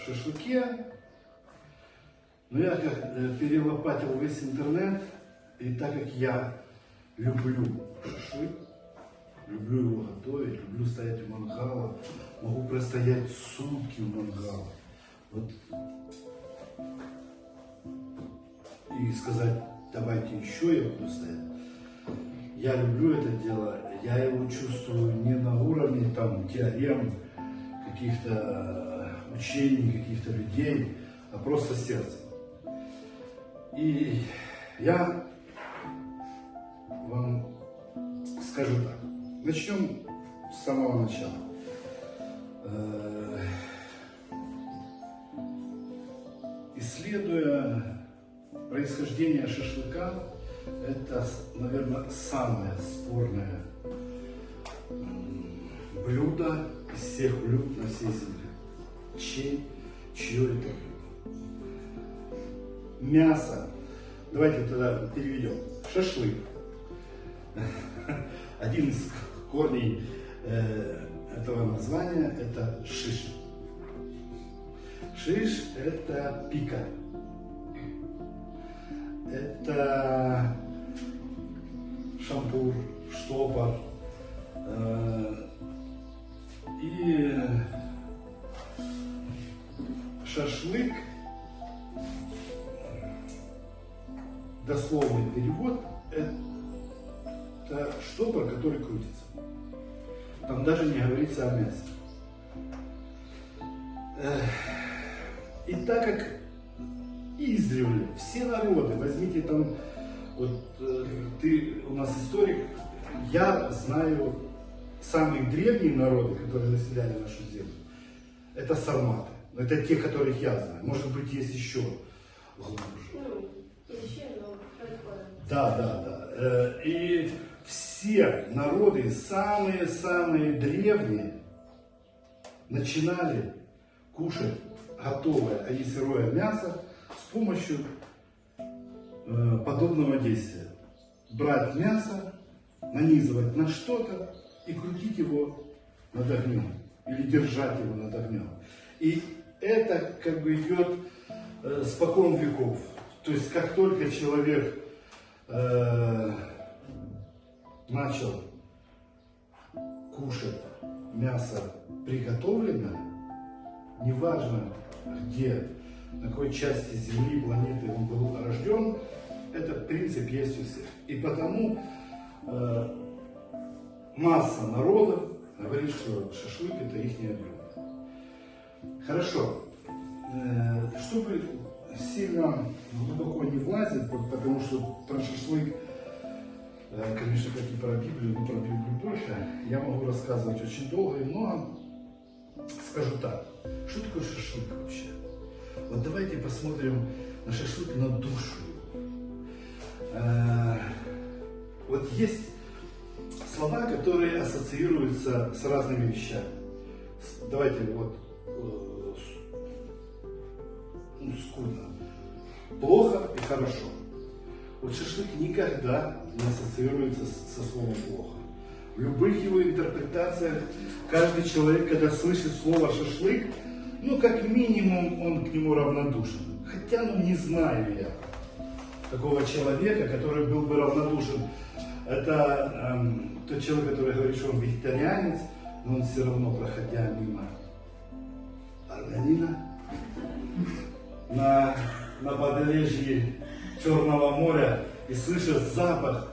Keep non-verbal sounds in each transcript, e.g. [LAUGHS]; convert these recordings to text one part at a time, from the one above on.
шашлыке. Но я как э, перелопатил весь интернет, и так как я люблю шашлык, люблю его готовить, люблю стоять у мангала, могу простоять сутки у мангала. Вот и сказать, давайте еще я буду стоять. Я люблю это дело, я его чувствую не на уровне там теорем, каких-то учений, каких-то людей, а просто сердцем. И я вам скажу так. Начнем с самого начала. Э, Исследуя происхождение шашлыка, это, наверное, самое спорное блюдо из всех блюд на всей земле. Чей, чье это блюдо? Мясо. Давайте тогда переведем. Шашлык. [LAUGHS] Один из корней э, этого названия это шиш. Шиш это пика. Это шампур, штопор. э, И шашлык, дословный перевод, это штопор, который крутится. Там даже не говорится о мясе. И так как издревле все народы, возьмите там, вот э, ты у нас историк, я знаю самые древние народы, которые населяли нашу землю, это сарматы. Но Это те, которых я знаю. Может быть, есть еще глубже. Ну, еще, но. Да, да, да. Э, И все народы, самые-самые древние, начинали кушать готовое, а не сырое мясо с помощью э, подобного действия. Брать мясо, нанизывать на что-то и крутить его над огнем. Или держать его над огнем. И это как бы идет э, спокон веков. То есть как только человек э, начал кушать мясо приготовленное, неважно где, на какой части Земли, планеты он был рожден, этот принцип есть у всех. И потому э, масса народа говорит, что шашлык это их блюдо. Хорошо. Э, Чтобы сильно глубоко не влазить, по- потому что про шашлык, э, конечно, как и про Библию, но про Библию больше, я могу рассказывать очень долго и много. Скажу так, что такое шашлык вообще? Вот давайте посмотрим на шашлык на душу. Э, Вот есть слова, которые ассоциируются с разными вещами. Давайте вот ну, скудно. Плохо и хорошо. Вот шашлык никогда не ассоциируется со словом плохо. В любых его интерпретациях каждый человек, когда слышит слово шашлык, ну, как минимум, он к нему равнодушен. Хотя, ну, не знаю я такого человека, который был бы равнодушен. Это эм, тот человек, который говорит, что он вегетарианец, но он все равно, проходя мимо органина, на, на побережье Черного моря и слышит запах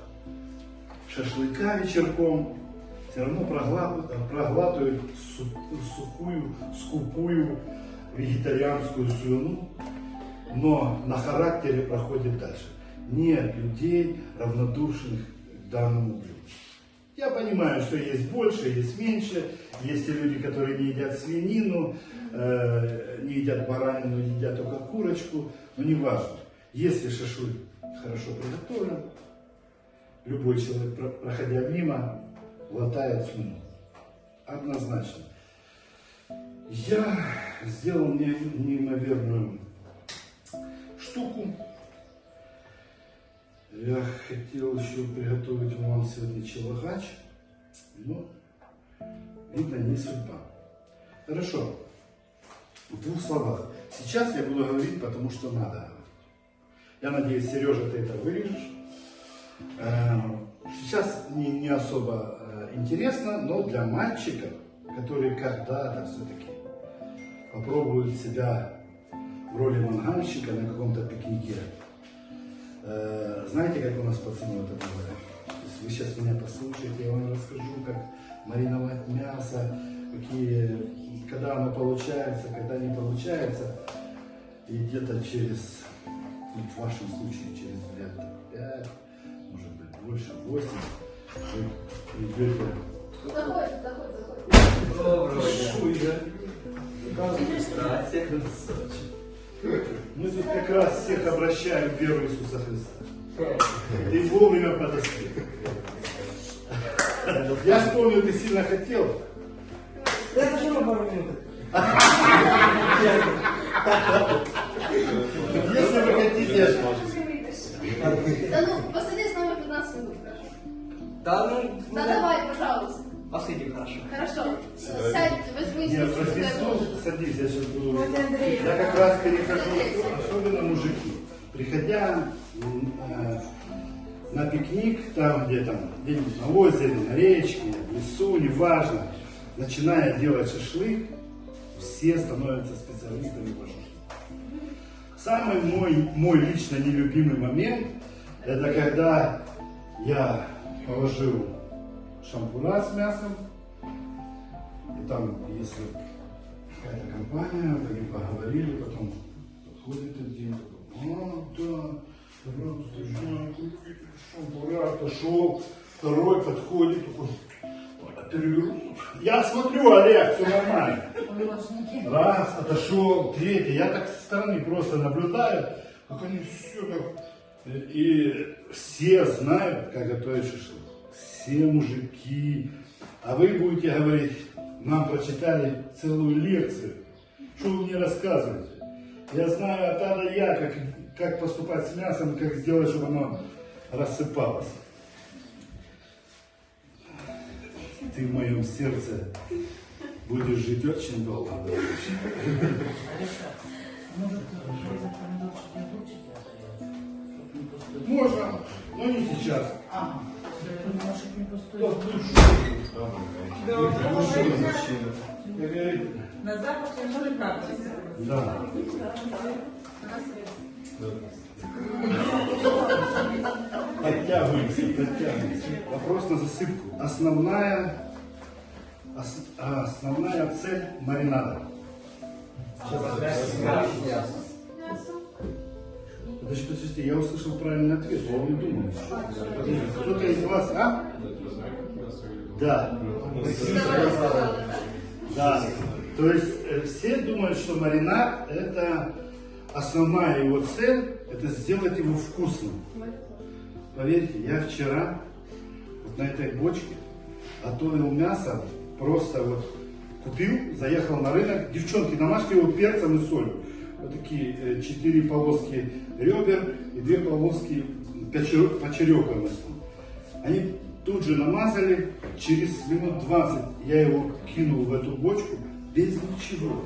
шашлыка вечерком, все равно прогла- проглатывает су- сухую, скупую вегетарианскую слюну, но на характере проходит дальше. Нет людей, равнодушных к данному блюду. Я понимаю, что есть больше, есть меньше. Есть люди, которые не едят свинину, э, не едят баранину, едят только курочку. Но не важно. Если шашлык хорошо приготовлен, любой человек, про- проходя мимо, глотает слюну. Однозначно. Я сделал не- неимоверную штуку. Я хотел еще приготовить вам сегодня челогач, но, видно, не судьба. Хорошо. В двух словах. Сейчас я буду говорить, потому что надо говорить. Я надеюсь, Сережа, ты это вырежешь. Эм, Сейчас не, не особо э, интересно, но для мальчиков, которые когда-то все-таки попробуют себя в роли мангальщика на каком-то пикнике. Знаете, как у нас пацаны вот это говорят? Вы сейчас меня послушаете, я вам расскажу, как мариновать мясо, какие, когда оно получается, когда не получается. И где-то через, ну, в вашем случае, через лет так, пять, может быть, больше, восемь, вы придете Заходит, заходит, заходит. Здрасте. Мы тут как раз всех обращаем в веру Иисуса Христа. Ты вовремя подоспел. Я вспомнил, ты сильно хотел. Я зачем вам пару минут? Если вы хотите, Да ну, посади с нами 15 минут, хорошо. Да, ну, Да давай, пожалуйста. Посидим хорошо. Хорошо. Сядь, возьми нет, возьми стул, тоже. садись, я сейчас буду. Я как раз перехожу, особенно мужики. Приходя э, на пикник, там где там, где-нибудь на озере, на речке, в лесу, неважно, начиная делать шашлык, все становятся специалистами по шашлыку. Самый мой, мой лично нелюбимый момент, это когда я положил шампура с мясом, и там, если какая-то компания, они поговорили, потом подходит один, а, да, купите шампура, отошел, второй подходит, такой, «Интервью». я смотрю, Олег, все нормально. Раз, отошел, третий. Я так со стороны просто наблюдаю, как они все как... И все знают, как готовить шашлык. Все мужики. А вы будете говорить, нам прочитали целую лекцию. Что вы мне рассказываете? Я знаю от А до Я, как, как поступать с мясом, как сделать, чтобы оно рассыпалось. Ты в моем сердце будешь жить очень долго. Можно, но не сейчас. На запах я тоже практика. Да. Подтягиваемся, подтягиваемся. Вопрос на засыпку. Основная, ос- а, основная цель маринада. Подожди, подожди, я услышал правильный ответ, я не думал. Кто-то из вас, а? Да. Да. То есть э, все думают, что маринад это основная его цель, это сделать его вкусным. Поверьте, я вчера вот на этой бочке готовил мясо, просто вот купил, заехал на рынок, девчонки, намажьте его перцем и солью. Вот такие э, четыре полоски ребер и две полоски почер- почерека. Они тут же намазали, через минут 20 я его кинул в эту бочку без ничего.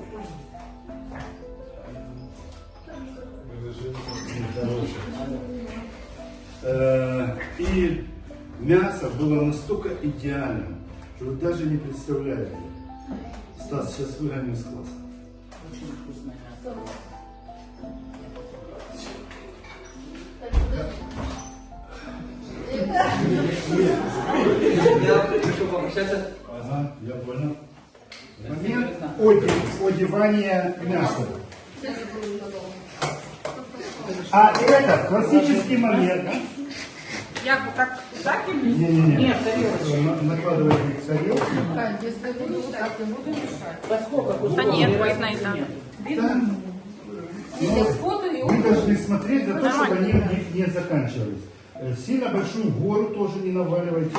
Э, И мясо было настолько идеальным, что вы даже не представляете. Стас, сейчас выгоню из класса. Очень вкусное мясо. Я хочу попрощаться. Ага, я понял. Момент оде- одевания мяса. А это классический момент. Як бы так, так или Не-не-не. Нет, тарелочка. На- Накладываете в тарелку. Да нет, видно и так. Да. Но вы должны смотреть за то, чтобы они не, не заканчивались. Э, Сильно большую гору тоже не наваливайте.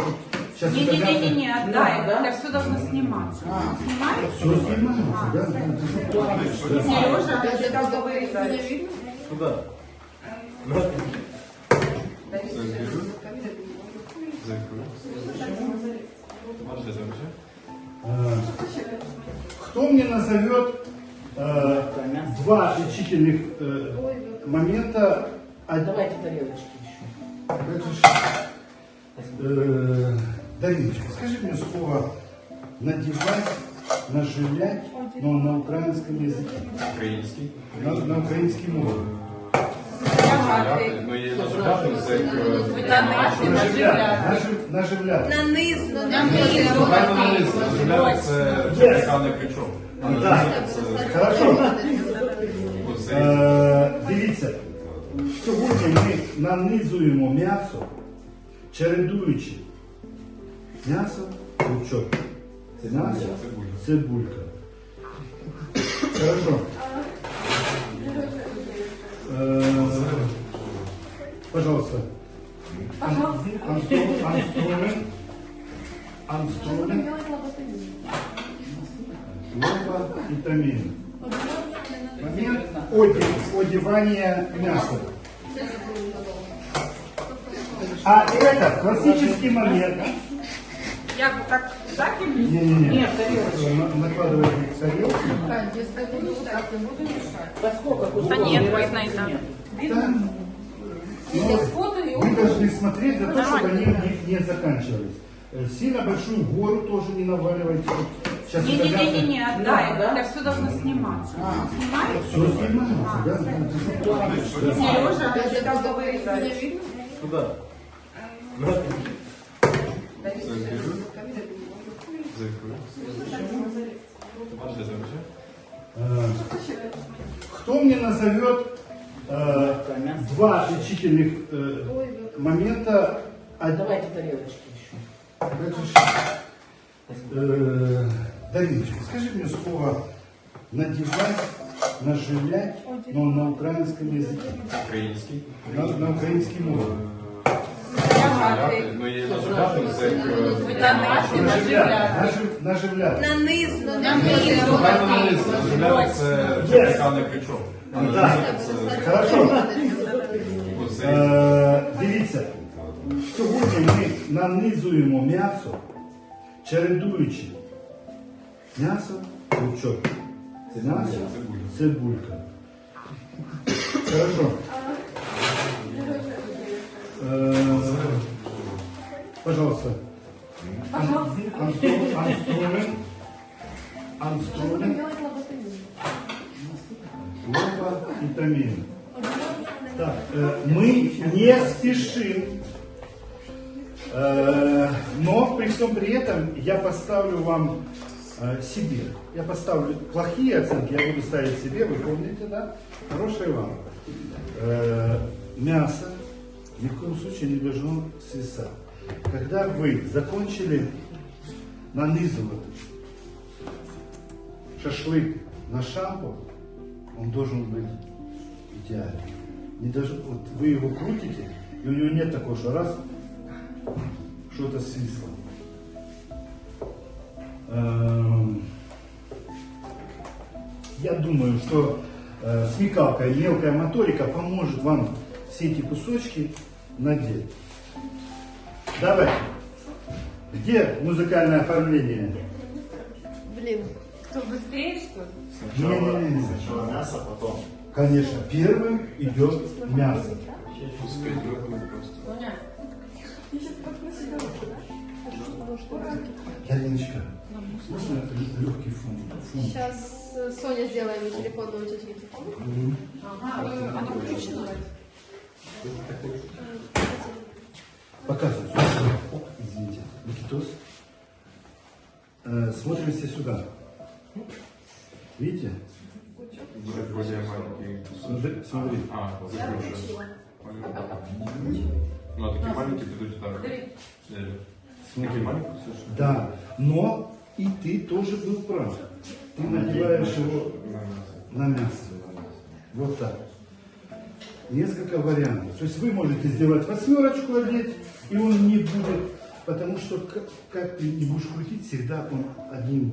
Сейчас Не-не-не-не, отдай. Да, да? Это все должно сниматься. Снимаешь? Все снимается, да? да. Сережа, это бы вырезать. Куда? Э, Кто мне назовет э, два отличительных э, момента Давайте тарелочки еще. Это ж, э, Дариночка, скажи мне слово надевать, наживлять, но на украинском языке. Український. На, на українській мові. Ну, є наживати, це як... Витягнати, Наживляти. наживляти. нажив- Наживляти. Наниз. Наживляти це чеканий крючок. Так, хорошо. Оце Е, дивіться, сьогодні ми нанизуємо м'ясо, чередуючи м'ясо, лучок. Це м'ясо, цибулька. Хорошо. Е, пожалуйста. Анструмен. Анструмен. Анструмен. Лопа и тамин. Момент оде- одевания мяса. А это классический момент. Як би так, так мені? Не-не-не. Нет, тарелочки. На- Накладывайте в тарелку. Да сколько кусков? Да нет, Не видно и разницы так. нет. Да. Но вы должны смотреть за то, чтобы они не, не заканчивались. Э, Сильно большую гору тоже не наваливайте. Сейчас Не-не-не-не, отдай. Да, да? Это все должно сниматься. Снимаешь? Все снимается, да? Сережа, это как бы вырезать. Куда? Э, Кто мне назовет э, два отличительных э, момента от- Давайте тарелочки э, Дариночка, скажи мне слово надевать, наживлять, но на украинском языке. Український. На, на українській мові. Наживляти, ну, є наживати, це як... Витягнати, Наживляти. наживляти. нажив- Наживляти. Наниз. Наживляти, це чеканий крючок. Так, хорошо. Оце Е, дивіться, сьогодні ми нанизуємо м'ясо, чередуючи м'ясо, лучок. Це м'ясо, цибулька. Хорошо. Е, пожалуйста. Анструмен. Анструмен. Лопа и тамин. Так, э, мы не спешим, Э, но при всем при этом я поставлю вам э, себе. Я поставлю плохие оценки, я буду ставить себе, вы помните, да? Хорошие вам. Э, мясо ни в коем случае не должно свисать. Когда вы закончили нанизывать шашлык на шампу, он должен быть идеальный. Не даже, вот вы его крутите, и у него нет такого, что раз что-то свисло. Эм, Я думаю, что э, смекалка и мелкая моторика поможет вам все эти кусочки надеть. Давайте. Где музыкальное оформление? Блин. Кто быстрее, что ли? Не-не-не. Сначала мясо, потом. Конечно, первым идет мясо. Яриночка, можно легкий фон? фон? Сейчас э, Соня сделает мне телефонную очередь. Показывай. О, извините. Никитос. Э, смотрим все сюда. Видите? Смотри. смотри. А, закручиваю. Ну, а такие маленькие придут так. Или- Такие маленькие кусочки? Да. Но и ты тоже был прав. Ты надеваешь его на мясо. Вот так. Несколько вариантов. То есть вы можете сделать восьмерочку одеть, и он не будет Потому что как, как ты не будешь крутить, всегда он одним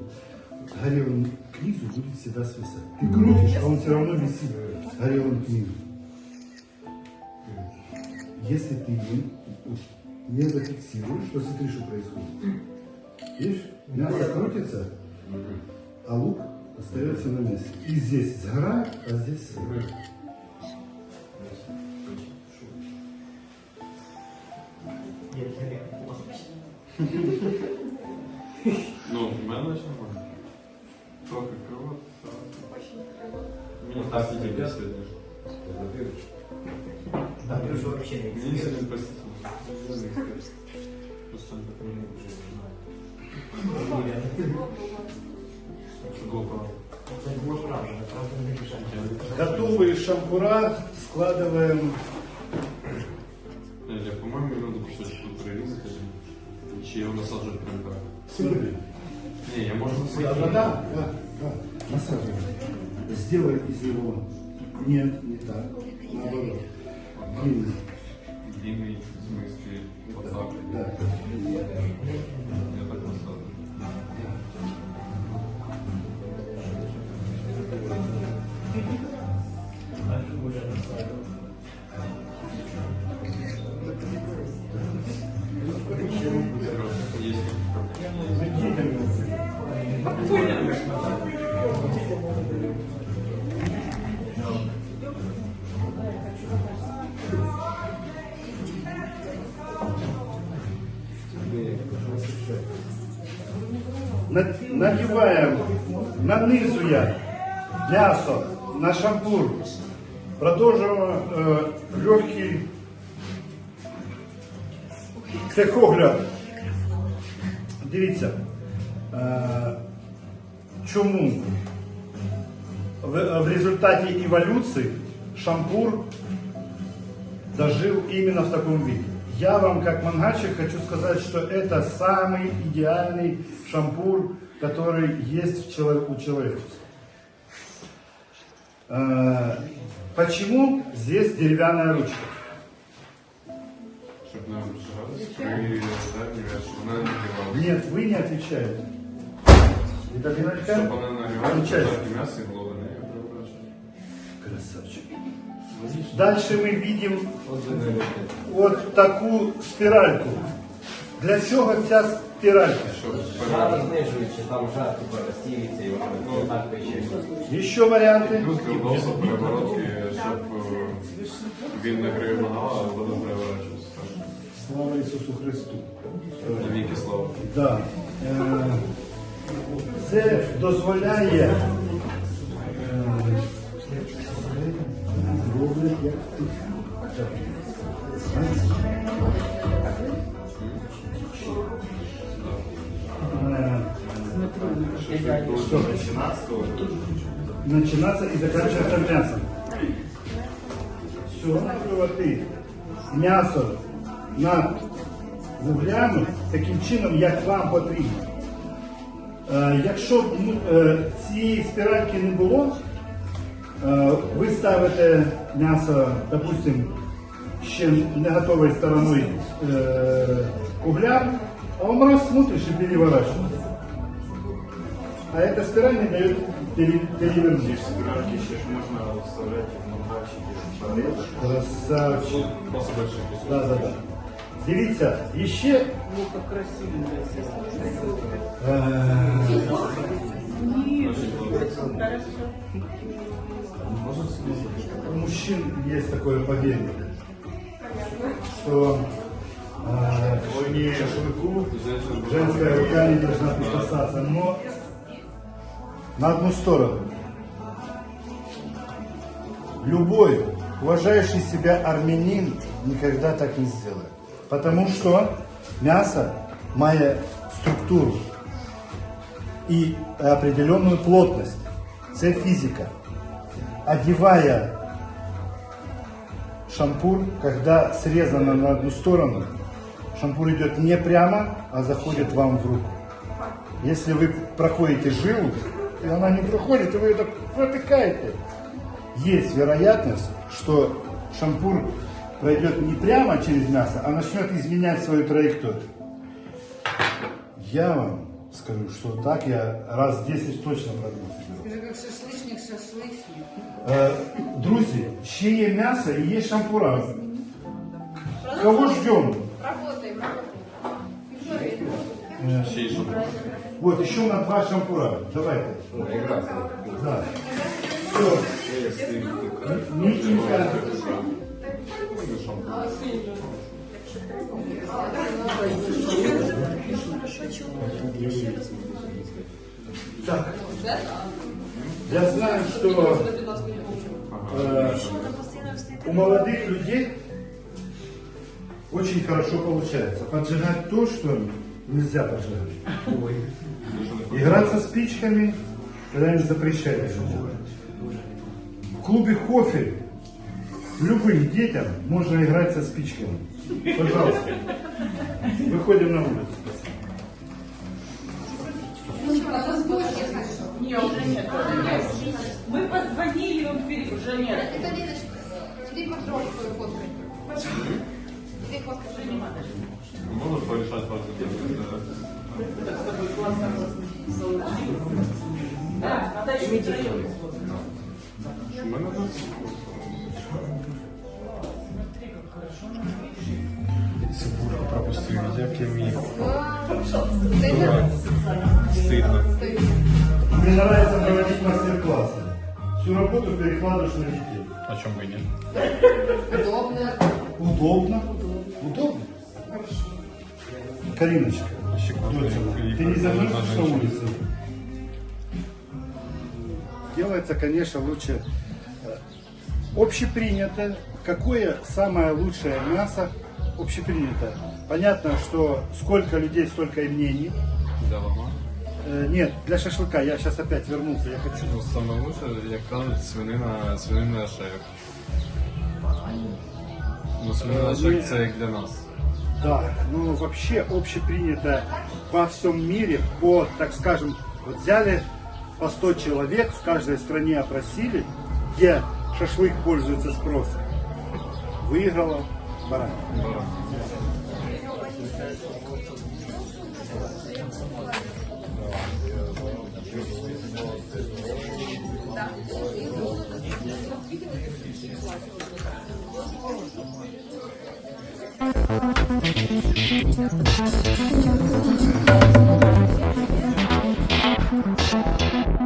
горелым к низу будет всегда свисать. Ты крутишь, а он все равно висит горелым к низу. Если ты им не зафиксируешь, то смотри, что происходит. Видишь, мясо крутится, а лук остается на месте. И здесь сгорает, а здесь сырой. Ну, в мене ще нормально. Трохи криво. Мені так і тебе сьогодні. Да, плюс вообще не Мені сьогодні постійно. Просто не знаю. GoPro. Это не правда, это просто не решать. Готовые шампура складываем. Ні, по-моєму, треба кусочок тут прирізати. Чи його насаджувати прямо так? Сюда. Ні, я можу Да, насадити. да, да, да, да. Насаживай. Сделай из него. Нет, не так. Наоборот. Длинный. Длинний, в. Да. Я так. Есть. На- Надеваем, нанизуя мясо на шампур. Продовжуємо е, легкий техогляд. Дивіться, е, чому в, в результаті еволюції шампур дожил именно в таком виде. Я вам, как мангачик, хочу сказать, что это самый идеальный шампур, который есть в чело- у человечества. Э, Почему здесь деревянная ручка? Щоб не обжигалось при задній щоб вона не нагрівалася. Нет, вы не отвечаете. Виталиночка? Щоб вона нагрівалася, Включайся. так і м'ясо і було до неї переворачено. Красавчик. Дальше мы видим вот такую спиральку. Для чего ця спиралька? Щоб Жар знижуючи, там жар типу розсіюється і воно не так пече. Еще варианты? Плюс довбався переворотки, щоб е, він не кривонала, а воно переворачувався. Слава Ісусу Христу. Віки слава. Да. Е, Це дозволяє начинаться и заканчиваться мясом. Накривати м'ясо над вуглями таким чином, як вам потрібно. Е, якщо б ну, е, цієї спіральки не було, е, ви ставите м'ясо, допустим, ще не готовою стороною е, а он раз смотришь и переворачивается. А эта спираль не дает пере- перевернуть. Спіральки ще ж можна вставляти в мангальчики. Красавчик. Просто більше кусок. Да, да, да. Дивіться, іще. Е, У мужчин есть такое поверье, что э, к шашлыку женская рука не должна прикасаться, но на одну сторону. Любой уважающий себя армянин никогда так не сделает. Потому что мясо, мая структуру и определенную плотность, це физика. Одевая шампур, когда срезано на одну сторону, шампур идет не прямо, а заходит вам в руку. Если вы проходите жилу, и она не проходит, и вы ее так протыкаете, есть вероятность, что шампур пройдет не прямо через мясо, а начнет изменять свою траекторию. Я вам скажу, что так я раз 10 точно продам соберу. Скажи, как шашлычник, шашлычник. Е, Друзі, ще є м'ясо і є шампура. Кого ждем? Работаем, работаем. Е, Ще й що? Вот, еще на два шампура. Давайте. Да. Все. Митенька. Так. Я знаю, что э, у молодых людей очень хорошо получается поджигать то, что нельзя поджигать. Играться спичками, когда запрещали. В клубе Хофель любым детям можно играть со спичками. Пожалуйста. Выходим на улицу. Нет, уже нет. Мы позвонили, он пере- уже нет. Это Лидочка. Тебе контроль свою фоткой. Тебе фоткой не надо. Можна порішати вас? У мене тут Цибульку пропустив, як я міг. Стидно. Мне нравится проводить мастер-классы. Всю работу перекладываешь на детей. А чому би ні? Удобно. Удобно. Удобно? Кариночка, и- ты не замерзнешь на улице? Делается, конечно, лучше э, общепринято. Какое самое лучшее мясо общепринято? Понятно, что сколько людей, столько и мнений. Для лама. Э, Нет, для шашлыка. Я сейчас опять вернулся. Я хочу Ну, саме лучше, як кажуть, свинина, свинина шея. Ну, свинина шея це як для нас. Да, ну вообще общепринято во всем мире по, так скажем, вот взяли по 100 человек, в каждой стране опросили, где шашлык пользуется спросом. Выиграла. Баран. Thank Thank you.